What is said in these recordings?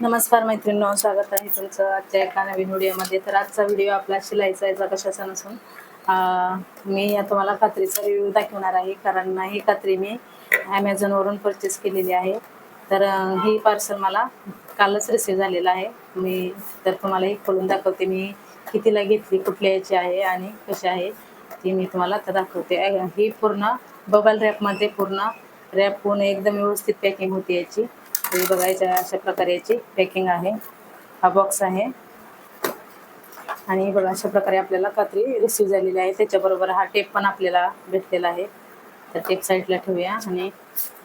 नमस्कार मैत्रिणींनो स्वागत आहे तुमचं आजच्या एका नवीन व्हिडिओमध्ये. तर आजचा व्हिडिओ आपला शिलाईचा याचा कशाचा नसून मी या तुम्हाला कात्रीचा रिव्ह्यू दाखवणार आहे कारण ही कात्री मी ॲमेझॉनवरून परचेस केलेली आहे. तर ही पार्सल मला कालच रिसीव्ह झालेलं आहे. मी तर तुम्हाला ही खोलून दाखवते मी कितीला घेतली कुठल्या याची आहे आणि कशी आहे ती मी तुम्हाला आता दाखवते. ही पूर्ण बबल रॅपमध्ये पूर्ण रॅप होऊन एकदम व्यवस्थित पॅकिंग होती याची. हे बघायच्या अशा प्रकारे याची पॅकिंग आहे. हा बॉक्स आहे. आणि बघा अशा प्रकारे आपल्याला कात्री रिसीव झालेली आहे. त्याच्याबरोबर हा टेप पण आपल्याला भेटलेला आहे. तर टेप साईडला ठेवूया. आणि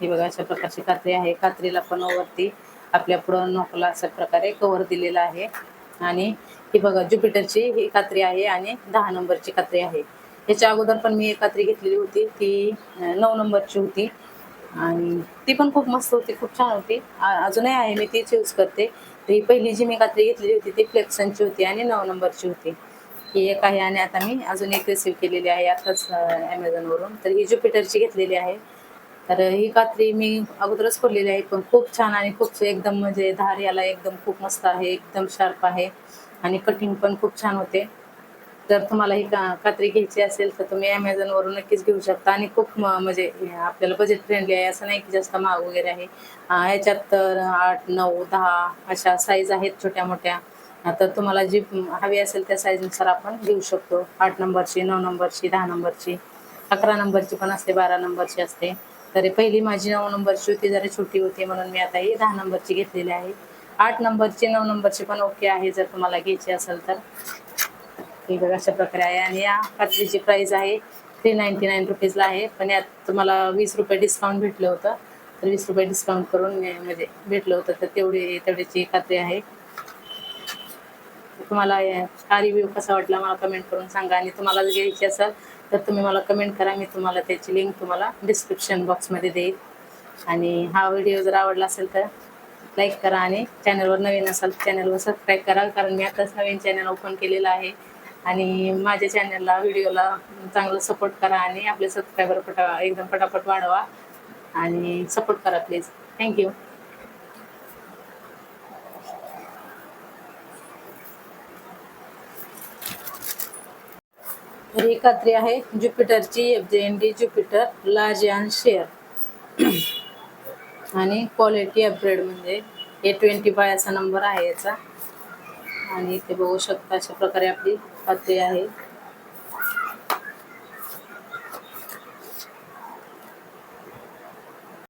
ही बघा अशा प्रकारची कात्री आहे. कात्रीला पण वरती आपल्या पुढं नोकला अशा प्रकारे कवर दिलेला आहे. आणि ही बघा ज्युपिटरची ही कात्री आहे आणि दहा नंबरची कात्री आहे. याच्या अगोदर पण मी एक कात्री घेतलेली होती. ती नऊ नंबरची होती. आणि ती पण खूप मस्त होती खूप छान होती. अजूनही आहे मी तीच यूज करते. तर ही पहिली जी मी कात्री घेतलेली होती ती फ्लेक्सनची होती आणि नऊ नंबरची होती. ही एक आहे आणि आता मी अजून एक रिसीव केलेली आहे आताच ॲमेझॉनवरून तर ही ज्युपिटरची घेतलेली आहे. तर ही कात्री मी अगोदरच खोललेली आहे पण खूप छान आणि खूप एकदम म्हणजे धार याला एकदम खूप मस्त आहे एकदम शार्प आहे. आणि कटिंग पण खूप छान होते. जर तुम्हाला ही का कात्री घ्यायची असेल तर तुम्ही ॲमेझॉनवरून नक्कीच घेऊ शकता. आणि खूप म- म्हणजे आपल्याला बजेट फ्रेंडली आहे असं नाही की जास्त महाग वगैरे आहे. ह्याच्यात तर आठ नऊ दहा अशा साईज आहेत छोट्या मोठ्या तर तुम्हाला जी हवी असेल त्या साईजनुसार आपण घेऊ शकतो. आठ नंबरची नऊ नंबरची दहा नंबरची अकरा नंबरची पण असते बारा नंबरची असते. तरी पहिली माझी नऊ नंबरची होती जरा छोटी होती म्हणून मी आता ही दहा नंबरची घेतलेली आहे. आठ नंबरची नऊ नंबरची पण ओके आहे जर तुम्हाला घ्यायची असेल तर. ही बघा अशा प्रकारे आहे. आणि या कात्रीची प्राइस आहे थ्री नाईन्टी नाईन रुपीजला आहे. पण यात तुम्हाला वीस रुपये डिस्काउंट भेटलं होतं. तर वीस रुपये डिस्काउंट करून म्हणजे भेटलं होतं. तर तेवढी तेवढीची कात्री आहे. तुम्हाला या- हा रिव्ह्यू कसा वाटला मला कमेंट करून सांगा. आणि तुम्हाला जर घ्यायची असेल तर तुम्ही मला कमेंट करा. मी तुम्हाला त्याची लिंक तुम्हाला डिस्क्रिप्शन बॉक्समध्ये देईल. आणि हा व्हिडिओ जर आवडला असेल तर लाईक करा. आणि चॅनलवर नवीन असाल चॅनलवर सबस्क्राईब करा. कारण मी आताच नवीन चॅनल ओपन केलेलं आहे. आणि माझ्या चॅनलला व्हिडिओला चांगला सपोर्ट करा आणि आपले सबस्क्रायबर पटा एकदम पटापट वाढवा. आणि सपोर्ट करा प्लीज थँक्यू ही कात्री आहे ज्युपिटरची F J N D Jupiter large and share आणि क्वालिटी अपग्रेड म्हणजे ए ट्वेंटी फाय असा नंबर आहे याचा. आणि इथे बघू शकता अशा प्रकारे आपली पातळी आहे.